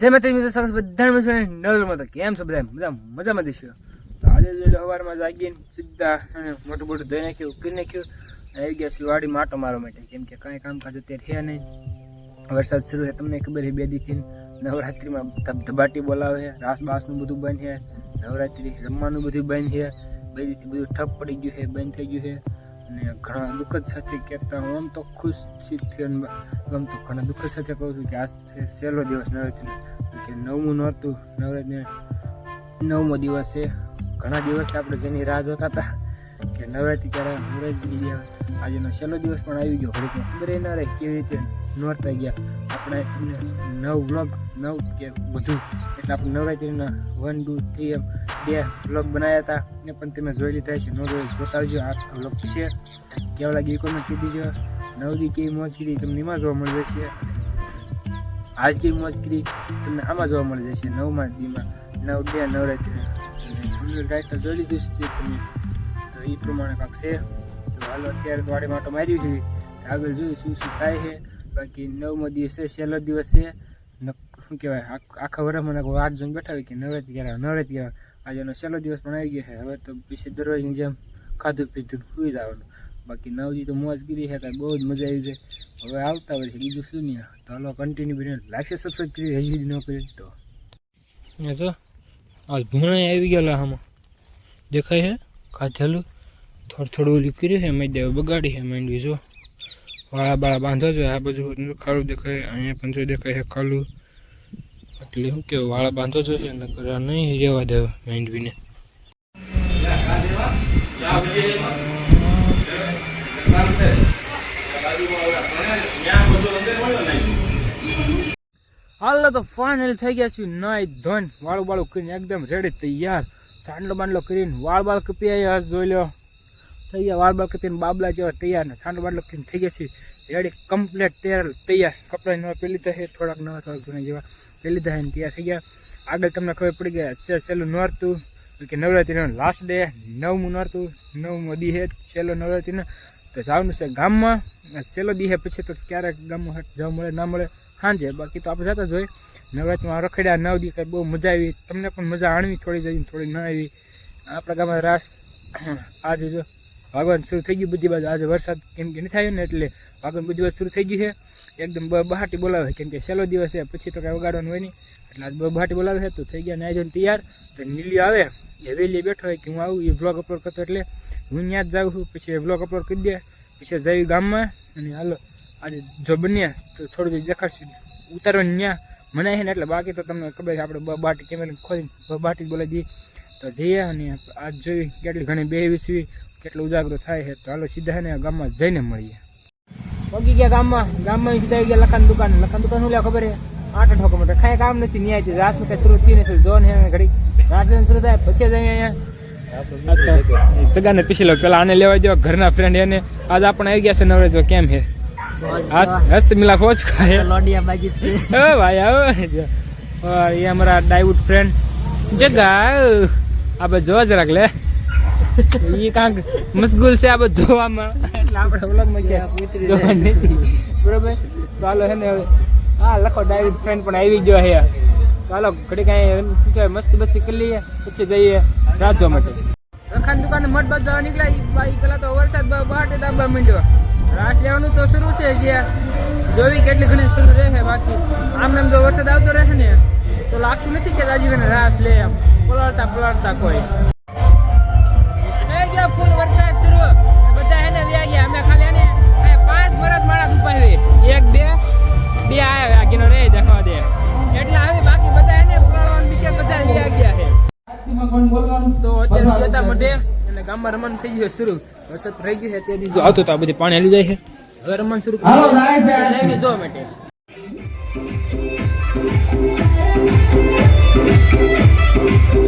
જય માતા મિત્રો સરસ બધા નવરમાં તો કેમ છો બધા? મજા મજામાં તો આજે જોઈ સવારમાં જાગીને સીધા મોટું મોટું ધોઈ નાખ્યું કરી નાખ્યું આવી ગયા છીએ વાડી માટો મારવા માટે. કેમ કે કાંઈ કામકાજ અત્યારે છે નહીં. વરસાદ શરૂ છે, તમને ખબર છે, બે દીથી નવરાત્રિમાં ધબાટી બોલાવે છે રાસ બાસનું બધું બંધ છે, નવરાત્રિ રમવાનું બધું બંધ છે, બે દીથી બધું ઠપ પડી ગયું છે, બંધ થઈ ગયું છે. અને ઘણા દુઃખદ સાથે કહેતા હું આમ તો ખુશ છીએ આમ તો ઘણા દુઃખદ સાથે કહું છું કે આ સહેલો દિવસ નવરાત્રિનો. કે નવમું નહોતું નવરાત્રિ નવમો દિવસ છે. ઘણા દિવસ આપણે જેની રાહ જોતા હતા કે નવરાત્રિ ક્યારે નવરાત્રિ આજનો સહેલો દિવસ પણ આવી ગયો. ઘડીક ખબર ના રહે કેવી રીતે નોરતા ગયા. આપણે નવ વ્લોગ નવ કે બધું એટલે આપણે નવરાત્રિના વન ટુ થ્રી એમ બે વ્લોગ બનાવ્યા હતા. એ પણ તમે જોઈ લીધા છે નો જોઈ જોતા આવજો. આ વ્લોગ છે. કેવા લાગી કોમેન્ટ કરી દીજો. નવદી કેવી મોજ કરી તમને એમાં જોવા મળી જશે. આજ કેવી મોજ કરી તમને આમાં જોવા મળી જશે. નવમાં દીમાં નવ બે નવરાત્રિ. ટાઇટલ જોઈ લીધું છે તમે. તો એ પ્રમાણે કાંક છે. તો હાલો, અત્યારે તો વાડી માટો માર્યું છે. આગળ જોયું શું શું થાય છે. બાકી નવમો દિવસ છે છેલ્લો દિવસ છે શું કહેવાય આખ- વર્ષમાં આઠ જોઈને બેઠા હોય કે નવરાત્રિ નવરાત્રિ ગયા આજે એનો છેલ્લો દિવસ પણ આવી ગયો છે. હવે તો પછી દરરોજની જેમ ખાધું પીધું, સુઈ જવાનું. બાકી નવજી તો મોજ કરી છે કાંઈ બહુ જ મજા આવી છે. હવે આવતા છે બીજું શું નહીં તો હાલો કન્ટિન્યુ બને લાગશે સબસ્ક્રાઈબ કરી હજી ન કરી તો. જો આજ ભૂણા આવી ગયેલા આમાં દેખાય છે? ખાધેલું થોડું થોડું ઓલી કર્યું છે, મેં બગાડી છે, માંડવી, જો. વાળા બાળા બાંધો છે, આ બાજુ ખાડું દેખાય, અહીંયા પણ જો દેખાય છે ખાલું. એટલે શું કેવું, વાળા બાંધો જો છે નકર નહીં રહેવા દેવા માંડવીને. હાલ તો ફાઇનલ થઈ ગયા છું નાઈ ધોન વાળું બાળું કરીને એકદમ રેડી તૈયાર. ચાંદલો બાંડલો કરીને વાળ બાળ કપી જોઈ લો થઈ ગયા વાળ કપીને બાબલા જેવા તૈયાર ને છાંડ બાંડલો કરીને થઈ ગયા છે રેડી કમ્પ્લીટ તૈયાર તૈયાર. કપડાં નવા પહેલી તો થોડાક નવા, થોડાક જૂના જેવા પહેલી તો ને તૈયાર થઈ ગયા. આગળ તમને ખબર પડી ગયા છેલ્લું નોરતું કે નવરાત્રિનો લાસ્ટ ડે નવમું નોરતું નવમો દી છે, છેલ્લો નવરાત્રિનો. તો જવાનું છે ગામમાં. છેલ્લો દી પછી તો ક્યારેક ગામમાં જવા મળે, ના મળે, સાંજે. બાકી તો આપણે જતા જ હોય. નવરાત્રિમાં રખડ્યા નવ દી કાંઈ બહુ મજા આવી. તમને પણ મજા આણવી, થોડી જઈને થોડી ન આવી. આપણા ગામમાં રાસ, આજે જો વાગવાનું શરૂ થઈ ગયું બધી બાજુ. આજે વરસાદ કેમ કે નહીં થયો ને એટલે વાગવાનું બધી બાજુ શરૂ થઈ ગયું છે. એકદમ બહાટી બોલાવે કેમ કે સહેલો દિવસ છે, પછી તો કાંઈ વગાડવાનું હોય નહીં. એટલે આજે બહાટી બોલાવે છે, તો થઈ ગયા નાઈ જોઈને તૈયાર. તો નીલી આવે, એ વહેલી બેઠો હોય કે હું આવું, એ વ્લોગ અપલોડ કરતો એટલે હું ત્યાં જ જાઉં છું. પછી એ વ્લોગ અપલોડ કરી દે. પછી જઈ ગામમાં અને હાલો, આજે જો બન્યા, તો થોડું દેખાડશું. ઉતારવાનું ત્યાં મનાય છે ને એટલે બાકી તો તમને ખબર છે, આપણે બાટી કેમેરા ખોલીને બાટી બોલાવી દઈએ. તો જઈએ અને આજ જોઈ કેટલી ઘણી બે વીસવી કેટલો ઉજાગરો થાય છે તો હાલો સીધા છે ને ગામમાં જઈને મળીએ. પગી ગયા ગામમાં. ગામમાં સીધા આવી ગયા લખાણ દુકાન. લખાણ દુકાન શું લે ખબર છે? આઠ ઠોકો માટે કાંઈ કામ નથી ન્યાય રાતનું કઈ શરૂ થયું નથી. જોન હે ઘડી. રાત શરૂ થાય પછી જ અહીંયા. સગાને પીસી લો પેલા આને લેવા દો ઘરના ફ્રેન્ડ એને આજ આપણે આવી ગયા છે નવરે જો કેમ છે? હસ્ત મિલા ફોજ ખાય. લોડિયા બાજી ઓ ભાઈ આવો. એ અમારા ડાયવુડ ફ્રેન્ડ જગા આપણે જોવા જરાક લે એ કાંક મશગુલ છે આ બધું જોવામાં એટલે આપણે વ્લોગમાં ગયા જોવા નથી બરોબર તો હાલો હે ને હવે હા લખો ડાયવુડ ફ્રેન્ડ પણ આવી ગયો છે તો હાલો ઘડી કાંઈ એમ શું કહેવાય, મસ્તી બસ્તી કરી લઈએ, પછી જઈએ રાત જોવા માટે. રખાન દુકાને મઠ બાદ જવા નીકળ્યા. ઈ ભાઈ પેલા તો વરસાદ બહાટે દાબવા માંડ્યો. રાસ લેવાનું તો શરૂ છે જે જોવી કેટલી ઘણી શરૂ રહેશે બાકી. આમ નામ જો વરસાદ આવતો રહેશે ને. તો લાગતું નથી કે રાજીવને રાસ લે એમ. પલાળતા પલાળતા કોઈ. ગામમાં રમણ થઈ ગયો શરૂ. વરસાદ થઈ ગયો છે તે જો આવતો તો આ બધું પાણી હાલી જાય છે. હવે રમણ શરૂ કરી જોવા માટે. Thank you.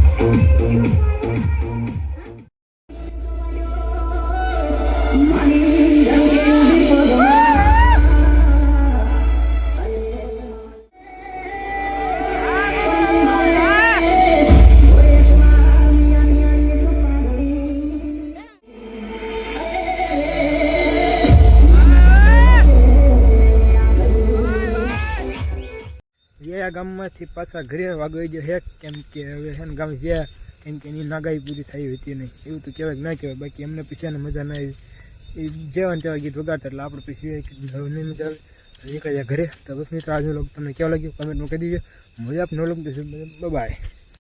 ગામમાંથી પાછા ઘરે વાગવાઈ ગયો હે કેમ કે હવે છે ને ગામ ગયા, કેમ કે એની નાગાઈ પૂરી થઈ હતી નહીં. એવું તો કહેવાય ના કહેવાય, બાકી એમને પીસાને મજા ના આવી. એ જેવા તેવા ગીત વગાડતા એટલે આપણે હવે નહીં મજા આવે. નીકળ્યા ઘરે. તો બસ મિત્રો, આજનો લોકો તમને કેવા લાગ્યું? કમેન્ટમાં કહી દીજો. મજા આપ ન લાગતું બાય